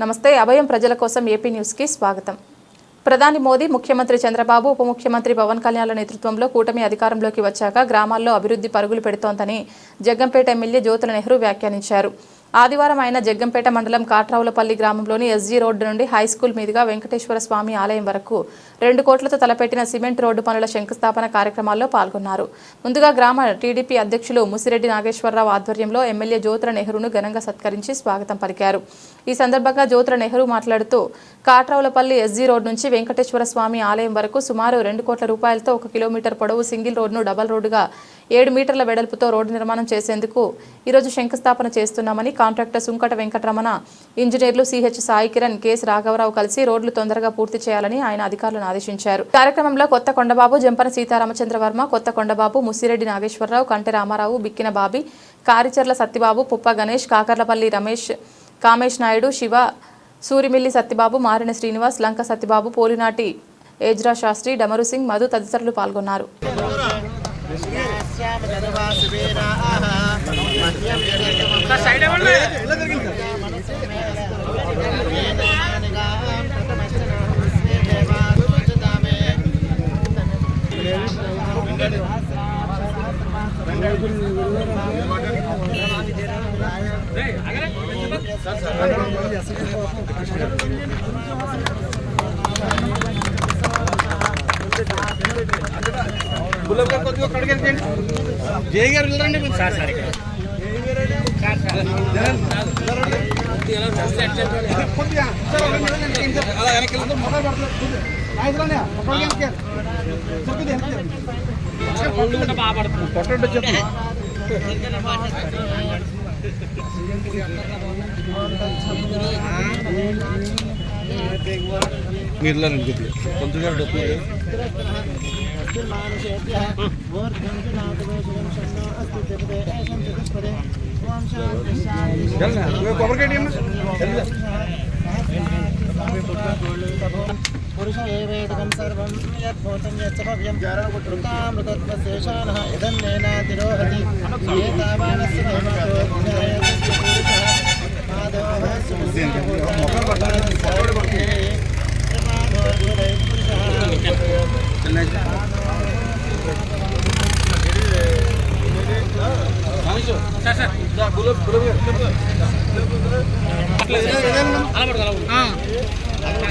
నమస్తే అభయం ప్రజల కోసం ఏపీ న్యూస్కి స్వాగతం. ప్రధాని మోదీ ముఖ్యమంత్రి చంద్రబాబు ఉప ముఖ్యమంత్రి పవన్ కళ్యాణ్ల నేతృత్వంలో కూటమి అధికారంలోకి వచ్చాక గ్రామాల్లో అభివృద్ధి పరుగులు పెడుతోందని జగ్గంపేట ఎమ్మెల్యే జ్యోతుల నెహ్రూ వ్యాఖ్యానించారు. ఆదివారం ఆయన జగ్గంపేట మండలం కాట్రావులపల్లి గ్రామంలోని ఎస్జీ రోడ్డు నుండి హై స్కూల్ మీదుగా వెంకటేశ్వర స్వామి ఆలయం వరకు రెండు కోట్లతో తలపెట్టిన సిమెంట్ రోడ్డు పనుల శంకుస్థాపన కార్యక్రమాల్లో పాల్గొన్నారు. ముందుగా గ్రామ టీడీపీ అధ్యక్షులు ముసిరెడ్డి నాగేశ్వరరావు ఆధ్వర్యంలో ఎమ్మెల్యే జ్యోతుల నెహ్రూను ఘనంగా సత్కరించి స్వాగతం పలికారు. ఈ సందర్భంగా జ్యోతుల నెహ్రూ మాట్లాడుతూ కాట్రావులపల్లి ఎస్జీ రోడ్ నుంచి వెంకటేశ్వర స్వామి ఆలయం వరకు సుమారు రెండు కోట్ల రూపాయలతో ఒక కిలోమీటర్ పొడవు సింగిల్ రోడ్ను డబల్ రోడ్డుగా ఏడు మీటర్ల వెడల్పుతో రోడ్డు నిర్మాణం చేసేందుకు ఈరోజు శంకుస్థాపన చేస్తున్నామని కాంట్రాక్టర్ సుంకట వెంకటరమణ ఇంజనీర్లు సిహెచ్ సాయి కిరణ్ కెఎస్ రాఘవరావు కలిసి రోడ్లు తొందరగా పూర్తి చేయాలని ఆయన అధికారులను ఆదేశించారు. కార్యక్రమంలో కొత్త కొండబాబు జంపన సీతారామచంద్రవర్మ కొత్త కొండబాబు ముసిరెడ్డి నాగేశ్వరరావు కంటె రామారావు బిక్కిన బాబి కారిచర్ల సత్యబాబు పుప్ప గణేష్ కాకర్లపల్లి రమేష్ కామేష్ నాయుడు శివ సూరిమిల్లి సత్యబాబు మారిన శ్రీనివాస్ లంక సత్యబాబు పోలినాటి ఏజ్రా శాస్త్రి డమరు సింగ్ మధు తదితరులు పాల్గొన్నారు. అగరే కొద్దిగా కడిగేయండి జై గారు వెళ్ళరండి మీరు సార్ సార్ కొద్దిగా అలా వెనక్కి మొదలు పడుతుంది బాగా పడుతుంది మీరులా చెప్పు మీరు కొంచెం డబ్బు కొబ్బరికాయ ఏవేదకం సర్వం యద్భూతం యచ్చ భవ్యం కృతామృతత్వశేషానః ఇదన్నేనాతిరోహతి ఏతావానస్య మహిమతో జ్ఞేయస్య పురుషः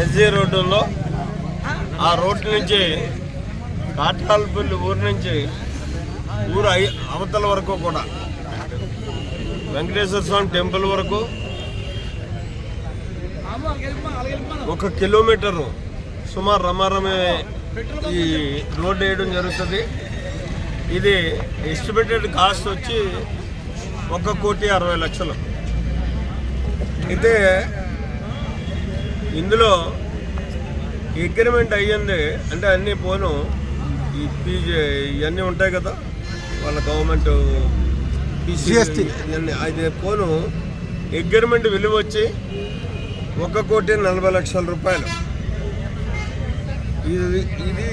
ఎస్జీ రోడ్డులో ఆ రోడ్డు నుంచి కాటాలపల్లి ఊరు నుంచి ఊరు అవతల వరకు కూడా వెంకటేశ్వర స్వామి టెంపుల్ వరకు ఒక కిలోమీటరు సుమారు రమారమే ఈ రోడ్డు వేయడం జరుగుతుంది. ఇది ఎస్టిమేటెడ్ కాస్ట్ వచ్చి ఒక కోటి అరవై లక్షలు. అయితే ఇందులో అగ్రిమెంట్ అయ్యింది. అంటే అన్నీ పోను. ఈ పీజీ ఇవన్నీ ఉంటాయి కదా. వాళ్ళ గవర్నమెంట్. ఇవన్నీ. అది పోను. అగ్రిమెంట్ విలువ వచ్చి ఒక కోటి నలభై లక్షల రూపాయలు. ఇది ఇది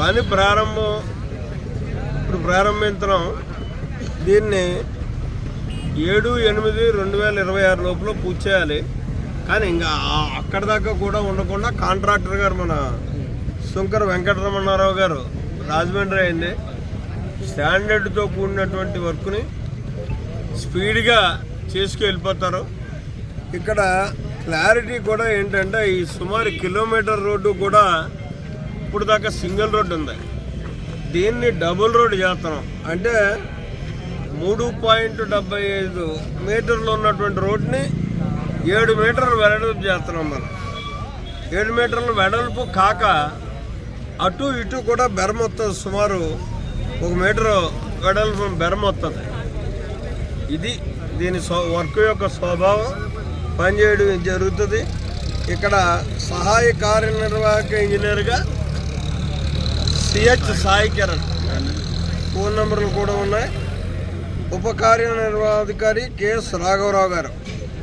పని ప్రారంభం. ఇప్పుడు ప్రారంభించడం దీన్ని ఏడు ఎనిమిది రెండు వేల ఇరవై ఆరు లోపల పూర్తి చేయాలి. కానీ ఇంకా అక్కడ దాకా కూడా ఉండకుండా కాంట్రాక్టర్ గారు మన శంకర్ వెంకటరమణారావు గారు రాజమండ్రి అయింది. స్టాండర్డ్తో కూడినటువంటి వర్క్ని స్పీడ్గా చేసుకెళ్ళిపోతారు. ఇక్కడ క్లారిటీ కూడా ఏంటంటే ఈ సుమారు కిలోమీటర్ రోడ్డు కూడా ఇప్పుడు దాకా సింగిల్ రోడ్డు ఉంది. దీన్ని డబుల్ రోడ్డు చేస్తున్నాం. అంటే మూడు పాయింట్ డెబ్బై ఐదు మీటర్లు ఉన్నటువంటి రోడ్ని ఏడు మీటర్లు వెడల్పు చేస్తున్నాం మనం. ఏడు మీటర్ల వెడల్పు కాక అటు ఇటు కూడా బెరం వస్తుంది సుమారు ఒక మీటరు వెడల్పు బెరం వస్తుంది ఇది దీని వర్క్ యొక్క స్వభావం. పనిచేయడం జరుగుతుంది. ఇక్కడ సహాయ కార్యనిర్వాహక ఇంజనీర్గా సిహెచ్ సాయి కిరణ్. ఫోన్ నెంబర్లు కూడా ఉన్నాయి. ఉప కార్యనిర్వాహాధికారి కెఎస్ రాఘవరావు గారు.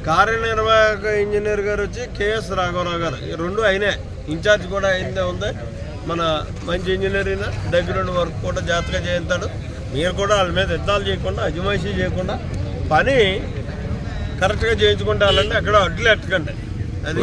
కార్యనిర్వాహక ఇంజనీర్ గారు వచ్చి కెఎస్ రాఘవరావు గారు. ఈ రెండు అయినాయి ఇన్ఛార్జ్ కూడా అయిందే ఉంది. మన మంచి ఇంజనీర్ అయినా దగ్గరుండి వర్క్ కూడా జాగ్రత్తగా చేస్తాడు మీరు కూడా వాళ్ళ మీద యుద్ధాలు చేయకుండా అజమాయిషీ చేయకుండా పని కరెక్ట్గా చేయించుకుంటారంటే వాళ్ళంటే అక్కడ అడ్లు ఎట్టకండి అది